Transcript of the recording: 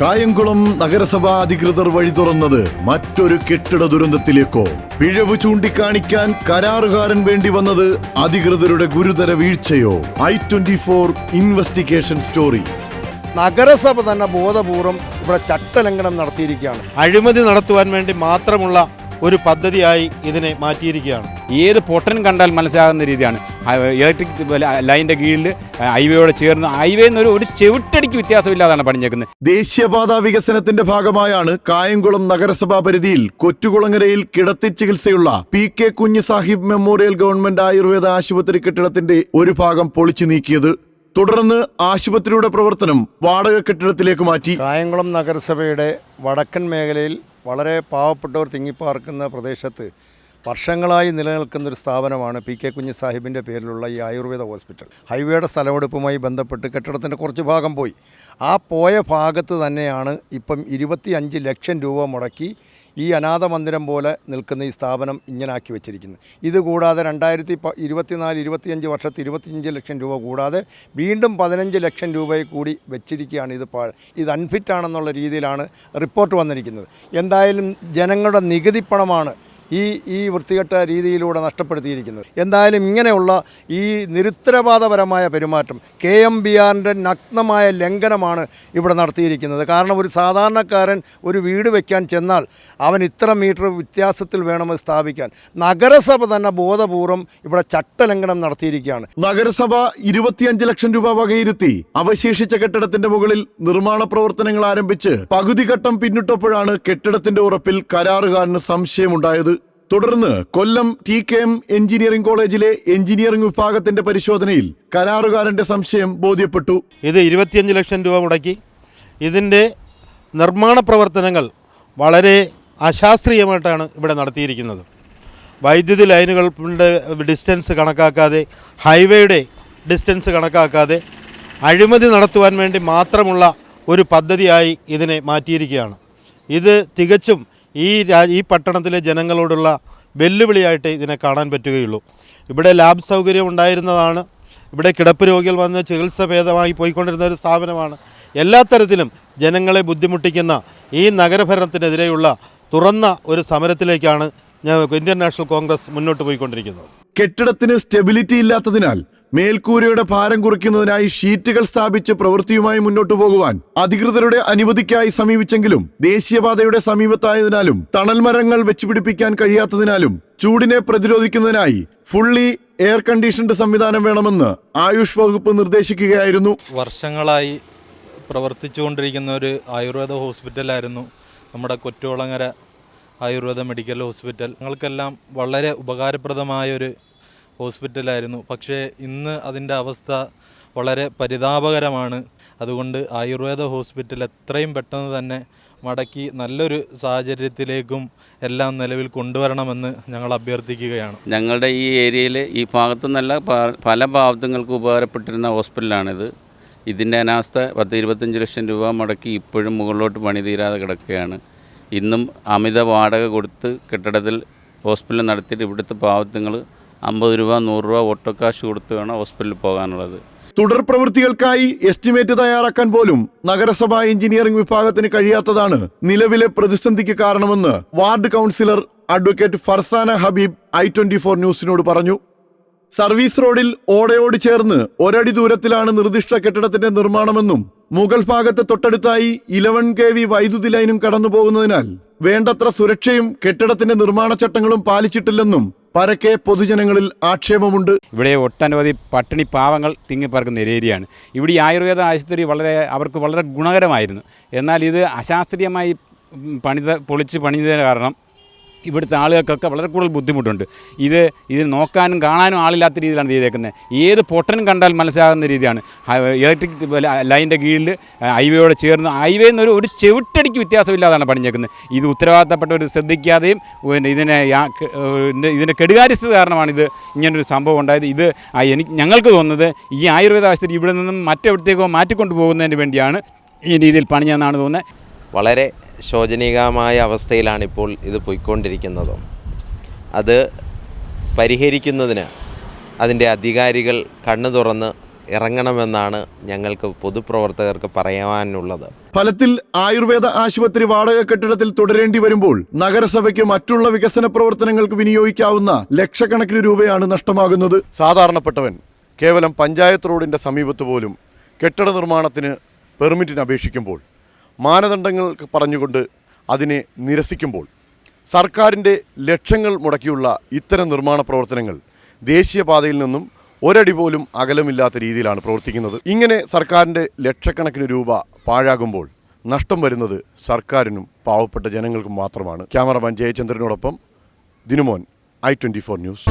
കായംകുളം നഗരസഭാ അധികൃതർ വഴി തുറന്നത് മറ്റൊരു കെട്ടിട ദുരന്തത്തിലേക്കോ. പിഴവ് ചൂണ്ടിക്കാണിക്കാൻ കരാറുകാരൻ വേണ്ടി വന്നത് അധികൃതരുടെ ഗുരുതര വീഴ്ചയോ? I twenty four investigation story. നഗരസഭ തന്നെ ബോധപൂർവം ഇവിടെ ചട്ടലംഘനം നടത്തിയിരിക്കുകയാണ്. അഴിമതി നടത്തുവാൻ വേണ്ടി മാത്രമുള്ള ഒരു പദ്ധതിയായി ഇതിനെ മാറ്റിയിരിക്കുകയാണ്. ഏത് പൊട്ടൻ കണ്ടാൽ മനസ്സിലാകുന്ന രീതിയാണ്. ഇലക്ട്രിക് ലൈന്റെ കീഴിൽ ഹൈവേയോട് ചേർന്ന് ഹൈവേ എന്നൊരു ഒരു ചെവിട്ടടിക്ക് വ്യത്യാസമില്ലാതാണ് പണിഞ്ഞേക്കുന്നത്. ദേശീയപാത വികസനത്തിന്റെ ഭാഗമായാണ് കായംകുളം നഗരസഭാ പരിധിയിൽ കൊറ്റുകുളങ്ങരയിൽ കിടത്തി ചികിത്സയുള്ള പി കെ കുഞ്ഞ് സാഹിബ് മെമ്മോറിയൽ ഗവൺമെന്റ് ആയുർവേദ ആശുപത്രി കെട്ടിടത്തിന്റെ ഒരു ഭാഗം പൊളിച്ചു നീക്കിയത്. തുടർന്ന് ആശുപത്രിയുടെ പ്രവർത്തനം വാടക കെട്ടിടത്തിലേക്ക് മാറ്റി. കായംകുളം നഗരസഭയുടെ വടക്കൻ മേഖലയിൽ വളരെ പാവപ്പെട്ടവർ തിങ്ങിപ്പാർക്കുന്ന പ്രദേശത്ത് വർഷങ്ങളായി നിലനിൽക്കുന്ന ഒരു സ്ഥാപനമാണ് പി കെ കുഞ്ഞ് സാഹിബിന്റെ പേരിലുള്ള ഈ ആയുർവേദ ഹോസ്പിറ്റൽ. ഹൈവേയുടെ സ്ഥലമെടുപ്പുമായി ബന്ധപ്പെട്ട് കെട്ടിടത്തിന്റെ കുറച്ച് ഭാഗം പോയി. ആ പോയ ഭാഗത്ത് തന്നെയാണ് ഇപ്പം ഇരുപത്തി അഞ്ച് ലക്ഷം രൂപ മുടക്കി ഈ അനാഥ മന്ദിരം പോലെ നിൽക്കുന്ന ഈ സ്ഥാപനം ഇങ്ങനാക്കി വെച്ചിരിക്കുന്നത്. ഇതുകൂടാതെ രണ്ടായിരത്തി ഇരുപത്തിനാല് ഇരുപത്തിയഞ്ച് വർഷത്തെ ഇരുപത്തിയഞ്ച് ലക്ഷം രൂപ കൂടാതെ വീണ്ടും പതിനഞ്ച് ലക്ഷം രൂപയെ കൂടി വെച്ചിരിക്കുകയാണ് ഇത് ഇത് അൺഫിറ്റ് ആണെന്നുള്ള രീതിയിലാണ് റിപ്പോർട്ട് വന്നിരിക്കുന്നത്. എന്തായാലും ജനങ്ങളുടെ നികുതി പണമാണ് ഈ ഈ വൃത്തികെട്ട രീതിയിലൂടെ നഷ്ടപ്പെടുത്തിയിരിക്കുന്നത്. എന്തായാലും ഇങ്ങനെയുള്ള ഈ നിരുത്തരവാദപരമായ പെരുമാറ്റം കെ എം ബി ആറിന്റെ നഗ്നമായ ലംഘനമാണ് ഇവിടെ നടത്തിയിരിക്കുന്നത്. കാരണം ഒരു സാധാരണക്കാരൻ ഒരു വീട് വയ്ക്കാൻ ചെന്നാൽ അവൻ ഇത്ര മീറ്റർ വ്യത്യാസത്തിൽ വേണം സ്ഥാപിക്കാൻ. നഗരസഭ തന്നെ ബോധപൂർവം ഇവിടെ ചട്ടലംഘനം നടത്തിയിരിക്കുകയാണ്. നഗരസഭ ഇരുപത്തിയഞ്ച് ലക്ഷം രൂപ വകയിരുത്തി അവശേഷിച്ച കെട്ടിടത്തിന്റെ മുകളിൽ നിർമ്മാണ പ്രവർത്തനങ്ങൾ ആരംഭിച്ച് പകുതി ഘട്ടം പിന്നിട്ടപ്പോഴാണ് കെട്ടിടത്തിന്റെ ഉറപ്പിൽ കരാറുകാരന് സംശയമുണ്ടായത്. തുടർന്ന് Kollam T K M engineering കോളേജിലെ എഞ്ചിനീയറിംഗ് വിഭാഗത്തിന്റെ പരിശോധനയിൽ കരാറുകാരന്റെ സംശയം ബോധ്യപ്പെട്ടു. ഇത് ഇരുപത്തിയഞ്ച് ലക്ഷം രൂപ മുടക്കി. ഇതിന്റെ നിർമ്മാണ പ്രവർത്തനങ്ങൾ വളരെ അശാസ്ത്രീയമായിട്ടാണ് ഇവിടെ നടത്തിയിരിക്കുന്നത്. വൈദ്യുതി ലൈനുകളുടെ ഡിസ്റ്റൻസ് കണക്കാക്കാതെ ഹൈവേയുടെ ഡിസ്റ്റൻസ് കണക്കാക്കാതെ അഴിമതി നടത്തുവാൻ വേണ്ടി മാത്രമുള്ള ഒരു പദ്ധതിയായി ഇതിനെ മാറ്റിയിരിക്കുകയാണ്. ഇത് തികച്ചും ഈ ഈ പട്ടണത്തിലെ ജനങ്ങളോടുള്ള വെല്ലുവിളിയായിട്ട് ഇതിനെ കാണാൻ പറ്റുകയുള്ളൂ. ഇവിടെ ലാബ് സൗകര്യം ഉണ്ടായിരുന്നതാണ്. ഇവിടെ കിടപ്പ് രോഗികൾ വന്ന് ചികിത്സ ഭേദമായി പോയിക്കൊണ്ടിരുന്ന ഒരു സ്ഥാപനമാണ്. എല്ലാ തരത്തിലും ജനങ്ങളെ ബുദ്ധിമുട്ടിക്കുന്ന ഈ നഗരഭരണത്തിനെതിരെയുള്ള തുറന്ന ഒരു സമരത്തിലേക്കാണ് ഇന്ത്യൻ നാഷണൽ കോൺഗ്രസ് മുന്നോട്ട് പോയിക്കൊണ്ടിരിക്കുന്നത്. കെട്ടിടത്തിന് സ്റ്റെബിലിറ്റി ഇല്ലാത്തതിനാൽ മേൽക്കൂരയുടെ ഭാരം കുറയ്ക്കുന്നതിനായി ഷീറ്റുകൾ സ്ഥാപിച്ച് പ്രവൃത്തിയുമായി മുന്നോട്ടു പോകുവാൻ അധികൃതരുടെ അനുമതിക്കായി സമീപിച്ചെങ്കിലും ദേശീയപാതയുടെ സമീപത്തായതിനാലും തണൽ മരങ്ങൾ വെച്ചുപിടിപ്പിക്കാൻ കഴിയാത്തതിനാലും ചൂടിനെ പ്രതിരോധിക്കുന്നതിനായി ഫുള്ളി എയർ കണ്ടീഷൻഡ് സംവിധാനം വേണമെന്ന് ആയുഷ് വകുപ്പ് നിർദ്ദേശിക്കുകയായിരുന്നു. വർഷങ്ങളായി പ്രവർത്തിച്ചുകൊണ്ടിരിക്കുന്ന ഒരു ആയുർവേദ ഹോസ്പിറ്റലായിരുന്നു നമ്മുടെ കൊറ്റോളങ്ങര ആയുർവേദ മെഡിക്കൽ ഹോസ്പിറ്റൽ. ഞങ്ങൾക്കെല്ലാം വളരെ ഉപകാരപ്രദമായ ഒരു ഹോസ്പിറ്റലായിരുന്നു. പക്ഷേ ഇന്ന് അതിന്റെ അവസ്ഥ വളരെ പരിതാപകരമാണ്. അതുകൊണ്ട് ആയുർവേദ ഹോസ്പിറ്റൽ എത്രയും പെട്ടെന്ന് തന്നെ മടക്കി നല്ലൊരു സാഹചര്യത്തിലേക്കും എല്ലാം നിലവിൽ കൊണ്ടുവരണമെന്ന് ഞങ്ങൾ അഭ്യർത്ഥിക്കുകയാണ്. ഞങ്ങളുടെ ഈ ഏരിയയിൽ ഈ ഭാഗത്തു പല ഭാഗത്തുങ്ങൾക്ക് ഉപകാരപ്പെട്ടിരുന്ന ഹോസ്പിറ്റലാണിത്. ഇതിന്റെ അനാസ്ഥ പത്ത് ഇരുപത്തഞ്ച് ലക്ഷം രൂപ മുടക്കി ഇപ്പോഴും മുകളിലോട്ട് പണി തീരാതെ കിടക്കുകയാണ്. ഇന്നും അമിത വാടക കൊടുത്ത് കെട്ടിടത്തിൽ ഹോസ്പിറ്റൽ നടത്തിയിട്ട് ഇവിടുത്തെ പാവത്തുങ്ങൾ അമ്പത് രൂപ നൂറ് രൂപ ഒട്ടോ കാശ് കൊടുത്ത് വേണം ഹോസ്പിറ്റലിൽ പോകാനുള്ളത്. തുടർ പ്രവൃത്തികൾക്കായി എസ്റ്റിമേറ്റ് തയ്യാറാക്കാൻ പോലും നഗരസഭാ എഞ്ചിനീയറിംഗ് വിഭാഗത്തിന് കഴിയാത്തതാണ് നിലവിലെ പ്രതിസന്ധിക്ക് കാരണമെന്ന് ward councillor advocate Farsana Habeeb I twenty four ന്യൂസിനോട് പറഞ്ഞു. സർവീസ് റോഡിൽ ഓടയോട് ചേർന്ന് ഒരടി ദൂരത്തിലാണ് നിർദ്ദിഷ്ട കെട്ടിടത്തിന്റെ നിർമ്മാണമെന്നും മുഗൾ ഭാഗത്ത് തൊട്ടടുത്തായി ഇലവൻ കെ വി വൈദ്യുതി ലൈനും കടന്നുപോകുന്നതിനാൽ വേണ്ടത്ര സുരക്ഷയും കെട്ടിടത്തിന്റെ നിർമ്മാണ ചട്ടങ്ങളും പാലിച്ചിട്ടില്ലെന്നും പരക്കെ പൊതുജനങ്ങളിൽ ആക്ഷേപമുണ്ട്. ഇവിടെ ഒട്ടനവധി പട്ടിണി പാവങ്ങൾ തിങ്ങിപ്പറക്കുന്ന ഏരിയയാണ്. ഇവിടെ ഈ ആയുർവേദ ആശുപത്രി വളരെ അവർക്ക് വളരെ ഗുണകരമായിരുന്നു. എന്നാൽ ഇത് അശാസ്ത്രീയമായി പണിത പൊളിച്ച് പണിതിന് കാരണം ഇവിടുത്തെ ആളുകൾക്കൊക്കെ വളരെ കൂടുതൽ ബുദ്ധിമുട്ടുണ്ട്. ഇത് ഇത് നോക്കാനും കാണാനും ആളില്ലാത്ത രീതിയിലാണ് ചെയ്തേക്കുന്നത്. ഏത് പൊട്ടനും കണ്ടാൽ മനസ്സിലാകുന്ന രീതിയാണ്. ഇലക്ട്രിക് ലൈന്റെ കീഴിൽ ഹൈവേയോട് ചേർന്ന് ഹൈവേ എന്നൊരു ഒരു ചെവിട്ടടിക്ക് വ്യത്യാസമില്ലാതാണ് പണിഞ്ഞേക്കുന്നത്. ഇത് ഉത്തരവാദിത്തപ്പെട്ടവർ ശ്രദ്ധിക്കാതെയും പിന്നെ ഇതിനെ ഇതിന്റെ കെടുകാര്യസ്ഥത കാരണമാണ് ഇത് ഇങ്ങനൊരു സംഭവം ഉണ്ടായത്. ഇത് എനിക്ക് ഞങ്ങൾക്ക് തോന്നുന്നത് ഈ ആയുർവേദ ആശുപത്രി ഇവിടെ നിന്നും മറ്റെവിടത്തേക്കോ മാറ്റിക്കൊണ്ടു പോകുന്നതിന് വേണ്ടിയാണ് ഈ രീതിയിൽ പണിഞ്ഞതെന്നാണ് തോന്നുന്നത്. വളരെ ശോചനീയമായ അവസ്ഥയിലാണ് ഇപ്പോൾ ഇത് പോയിക്കൊണ്ടിരിക്കുന്നത്. അത് പരിഹരിക്കുന്നതിന് അതിന്റെ അധികാരികൾ കണ്ണു തുറന്ന് ഇറങ്ങണമെന്നാണ് ഞങ്ങൾക്ക് പൊതുപ്രവർത്തകർക്ക് പറയാനുള്ളത്. ഫലത്തിൽ ആയുർവേദ ആശുപത്രി വാടക കെട്ടിടത്തിൽ തുടരേണ്ടി വരുമ്പോൾ നഗരസഭയ്ക്ക് മറ്റുള്ള വികസന പ്രവർത്തനങ്ങൾക്ക് വിനിയോഗിക്കാവുന്ന ലക്ഷക്കണക്കിന് രൂപയാണ് നഷ്ടമാകുന്നത്. സാധാരണപ്പെട്ടവൻ കേവലം പഞ്ചായത്ത് റോഡിന്റെ സമീപത്ത് പോലും കെട്ടിട നിർമ്മാണത്തിന് പെർമിറ്റിന് അപേക്ഷിക്കുമ്പോൾ മാനദണ്ഡങ്ങൾ പറഞ്ഞുകൊണ്ട് അതിനെ നിരസിക്കുമ്പോൾ സർക്കാരിന്റെ ലക്ഷങ്ങൾ മുടക്കിയുള്ള ഇത്തരം നിർമ്മാണ പ്രവർത്തനങ്ങൾ ദേശീയപാതയിൽ നിന്നും ഒരടി പോലും അകലമില്ലാത്ത രീതിയിലാണ് പ്രവർത്തിക്കുന്നത്. ഇങ്ങനെ സർക്കാരിന്റെ ലക്ഷക്കണക്കിന് രൂപ പാഴാകുമ്പോൾ നഷ്ടം വരുന്നത് സർക്കാരിനും പാവപ്പെട്ട ജനങ്ങൾക്കും മാത്രമാണ്. Cameraman ജയചന്ദ്രനോടൊപ്പം Dinumon I twenty four news.